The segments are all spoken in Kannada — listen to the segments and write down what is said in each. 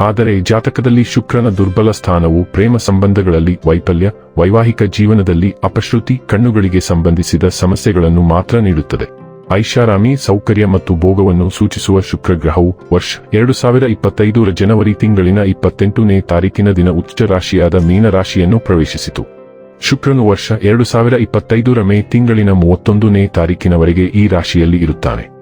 ಆದರೆ ಜಾತಕದಲ್ಲಿ ಶುಕ್ರನ ದುರ್ಬಲ ಸ್ಥಾನವು ಪ್ರೇಮ ಸಂಬಂಧಗಳಲ್ಲಿ ವೈಫಲ್ಯ, ವೈವಾಹಿಕ ಜೀವನದಲ್ಲಿ ಅಪಶ್ರುತಿ, ಕಣ್ಣುಗಳಿಗೆ ಸಂಬಂಧಿಸಿದ ಸಮಸ್ಯೆಗಳನ್ನು ಮಾತ್ರ ನೀಡುತ್ತದೆ. ಐಷಾರಾಮಿ ಸೌಕರ್ಯ ಮತ್ತು ಭೋಗವನ್ನು ಸೂಚಿಸುವ ಶುಕ್ರ ಗ್ರಹವು ವರ್ಷ ಎರಡು ಸಾವಿರ ಇಪ್ಪತ್ತೈದರ ಜನವರಿ ತಿಂಗಳಿನ ಇಪ್ಪತ್ತೆಂಟನೇ ತಾರೀಕಿನ ದಿನ ಉಚ್ಚ ರಾಶಿಯಾದ ಮೀನರಾಶಿಯನ್ನು ಪ್ರವೇಶಿಸಿತು. ಶುಕ್ರನು ವರ್ಷ ಎರಡು ಸಾವಿರ ಇಪ್ಪತ್ತೈದರ ಮೇ ತಿಂಗಳಿನ ಮೂವತ್ತೊಂದನೇ ತಾರೀಕಿನವರೆಗೆ ಈ ರಾಶಿಯಲ್ಲಿ ಇರುತ್ತಾನೆ.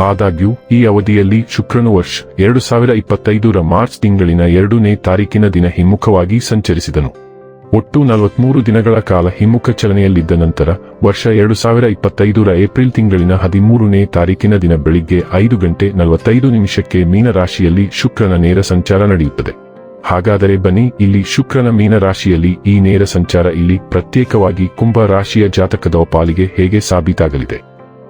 ಆದಾಗ್ಯೂ, ಈ ಅವಧಿಯಲ್ಲಿ ಶುಕ್ರನು ವರ್ಷ ಎರಡು ಸಾವಿರ ಇಪ್ಪತ್ತೈದರ ಮಾರ್ಚ್ ತಿಂಗಳಿನ ಎರಡನೇ ತಾರೀಕಿನ ದಿನ ಹಿಮ್ಮುಖವಾಗಿ ಸಂಚರಿಸಿದನು. ಒಟ್ಟು ನಲವತ್ಮೂರು ದಿನಗಳ ಕಾಲ ಹಿಮ್ಮುಖ ಚಲನೆಯಲ್ಲಿದ್ದ ನಂತರ, ವರ್ಷ ಎರಡು ಸಾವಿರ ಇಪ್ಪತ್ತೈದರ ಏಪ್ರಿಲ್ ತಿಂಗಳಿನ ಹದಿಮೂರನೇ ತಾರೀಕಿನ ದಿನ ಬೆಳಿಗ್ಗೆ ಐದು ಗಂಟೆ ನಲವತ್ತೈದು ನಿಮಿಷಕ್ಕೆ ಮೀನರಾಶಿಯಲ್ಲಿ ಶುಕ್ರನ ನೇರ ಸಂಚಾರ ನಡೆಯುತ್ತದೆ. ಹಾಗಾದರೆ ಬನ್ನಿ, ಇಲ್ಲಿ ಶುಕ್ರನ ಮೀನರಾಶಿಯಲ್ಲಿ ಈ ನೇರ ಸಂಚಾರ ಇಲ್ಲಿ ಪ್ರತ್ಯೇಕವಾಗಿ ಕುಂಭ ರಾಶಿಯ ಜಾತಕದ ಪಾಲಿಗೆ ಹೇಗೆ ಸಾಬೀತಾಗಲಿದೆ?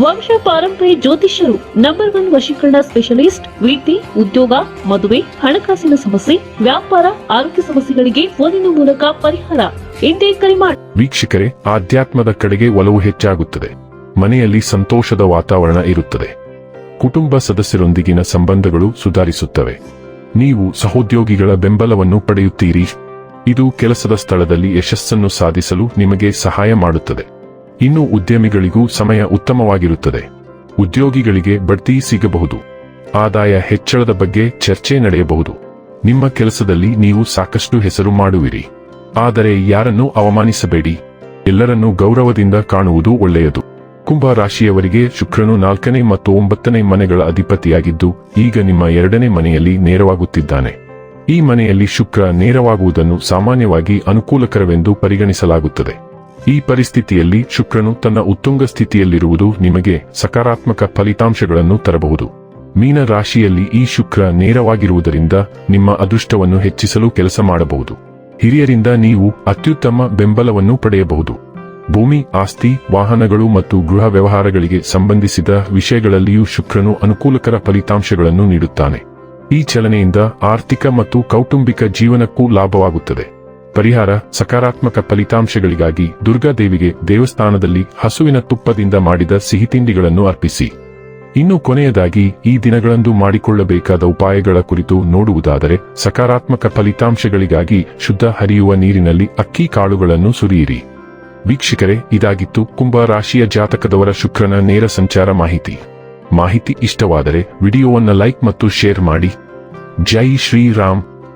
ವಂಶ ಪಾರಂಪರ್ಯ ಜ್ಯೋತಿಷ್ಯರು ನಂಬರ್ ಒನ್ ವಶೀಕರಣ ಸ್ಪೆಷಲಿಸ್ಟ್ ವೃತ್ತಿ ಉದ್ಯೋಗ, ಮದುವೆ, ಹಣಕಾಸಿನ ಸಮಸ್ಯೆ, ವ್ಯಾಪಾರ, ಆರೋಗ್ಯ ಸಮಸ್ಯೆಗಳಿಗೆ ಫೋನಿನ ಮೂಲಕ ಪರಿಹಾರ. ಎಂದೇ ಕರೆ ಮಾಡಿ ವೀಕ್ಷಕರೇ, ಆಧ್ಯಾತ್ಮದ ಕಡೆಗೆ ಒಲವು ಹೆಚ್ಚಾಗುತ್ತದೆ. ಮನೆಯಲ್ಲಿ ಸಂತೋಷದ ವಾತಾವರಣ ಇರುತ್ತದೆ. ಕುಟುಂಬ ಸದಸ್ಯರೊಂದಿಗಿನ ಸಂಬಂಧಗಳು ಸುಧಾರಿಸುತ್ತವೆ. ನೀವು ಸಹೋದ್ಯೋಗಿಗಳ ಬೆಂಬಲವನ್ನು ಪಡೆಯುತ್ತೀರಿ. ಇದು ಕೆಲಸದ ಸ್ಥಳದಲ್ಲಿ ಯಶಸ್ಸನ್ನು ಸಾಧಿಸಲು ನಿಮಗೆ ಸಹಾಯ ಮಾಡುತ್ತದೆ. ಇನ್ನು ಉದ್ಯಮಿಗಳಿಗೂ ಸಮಯ ಉತ್ತಮವಾಗಿರುತ್ತದೆ. ಉದ್ಯೋಗಿಗಳಿಗೆ ಬಡ್ತಿ ಸಿಗಬಹುದು. ಆದಾಯ ಹೆಚ್ಚಳದ ಬಗ್ಗೆ ಚರ್ಚೆ ನಡೆಯಬಹುದು. ನಿಮ್ಮ ಕೆಲಸದಲ್ಲಿ ನೀವು ಸಾಕಷ್ಟು ಹೆಸರು ಮಾಡುವಿರಿ. ಆದರೆ ಯಾರನ್ನೂ ಅವಮಾನಿಸಬೇಡಿ. ಎಲ್ಲರನ್ನೂ ಗೌರವದಿಂದ ಕಾಣುವುದು ಒಳ್ಳೆಯದು. ಕುಂಭ ರಾಶಿಯವರಿಗೆ ಶುಕ್ರನು ನಾಲ್ಕನೇ ಮತ್ತು ಒಂಬತ್ತನೇ ಮನೆಗಳ ಅಧಿಪತಿಯಾಗಿದ್ದು, ಈಗ ನಿಮ್ಮ ಎರಡನೇ ಮನೆಯಲ್ಲಿ ನೇರವಾಗುತ್ತಿದ್ದಾನೆ. ಈ ಮನೆಯಲ್ಲಿ ಶುಕ್ರ ನೇರವಾಗುವುದನ್ನು ಸಾಮಾನ್ಯವಾಗಿ ಅನುಕೂಲಕರವೆಂದು ಪರಿಗಣಿಸಲಾಗುತ್ತದೆ. ಈ ಪರಿಸ್ಥಿತಿಯಲ್ಲಿ ಶುಕ್ರನು ತನ್ನ ಉತ್ತುಂಗ ಸ್ಥಿತಿಯಲ್ಲಿರುವುದು ನಿಮಗೆ ಸಕಾರಾತ್ಮಕ ಫಲಿತಾಂಶಗಳನ್ನು ತರಬಹುದು. ಮೀನ ರಾಶಿಯಲ್ಲಿ ಈ ಶುಕ್ರ ನೇರವಾಗಿರುವುದರಿಂದ ನಿಮ್ಮ ಅದೃಷ್ಟವನ್ನು ಹೆಚ್ಚಿಸಲು ಕೆಲಸ ಮಾಡಬಹುದು. ಹಿರಿಯರಿಂದ ನೀವು ಅತ್ಯುತ್ತಮ ಬೆಂಬಲವನ್ನು ಪಡೆಯಬಹುದು. ಭೂಮಿ, ಆಸ್ತಿ, ವಾಹನಗಳು ಮತ್ತು ಗೃಹ ವ್ಯವಹಾರಗಳಿಗೆ ಸಂಬಂಧಿಸಿದ ವಿಷಯಗಳಲ್ಲಿಯೂ ಶುಕ್ರನು ಅನುಕೂಲಕರ ಫಲಿತಾಂಶಗಳನ್ನು ನೀಡುತ್ತಾನೆ. ಈ ಚಲನೆಯಿಂದ ಆರ್ಥಿಕ ಮತ್ತು ಕೌಟುಂಬಿಕ ಜೀವನಕ್ಕೂ ಲಾಭವಾಗುತ್ತದೆ. ಪರಿಹಾರ, ಸಕಾರಾತ್ಮಕ ಫಲಿತಾಂಶಗಳಿಗಾಗಿ ದುರ್ಗಾದೇವಿಗೆ ದೇವಸ್ಥಾನದಲ್ಲಿ ಹಸುವಿನ ತುಪ್ಪದಿಂದ ಮಾಡಿದ ಸಿಹಿತಿಂಡಿಗಳನ್ನು ಅರ್ಪಿಸಿ. ಇನ್ನು ಕೊನೆಯದಾಗಿ ಈ ದಿನಗಳಂದು ಮಾಡಿಕೊಳ್ಳಬೇಕಾದ ಉಪಾಯಗಳ ಕುರಿತು ನೋಡುವುದಾದರೆ, ಸಕಾರಾತ್ಮಕ ಫಲಿತಾಂಶಗಳಿಗಾಗಿ ಶುದ್ಧ ಹರಿಯುವ ನೀರಿನಲ್ಲಿ ಅಕ್ಕಿ ಕಾಳುಗಳನ್ನು ಸುರಿಯಿರಿ. ವೀಕ್ಷಕರೇ, ಇದಾಗಿತ್ತು ಕುಂಭ ರಾಶಿಯ ಜಾತಕದವರ ಶುಕ್ರನ ನೇರ ಸಂಚಾರ ಮಾಹಿತಿ. ಮಾಹಿತಿ ಇಷ್ಟವಾದರೆ ವಿಡಿಯೋವನ್ನು ಲೈಕ್ ಮತ್ತು ಶೇರ್ ಮಾಡಿ. ಜೈ ಶ್ರೀರಾಮ್.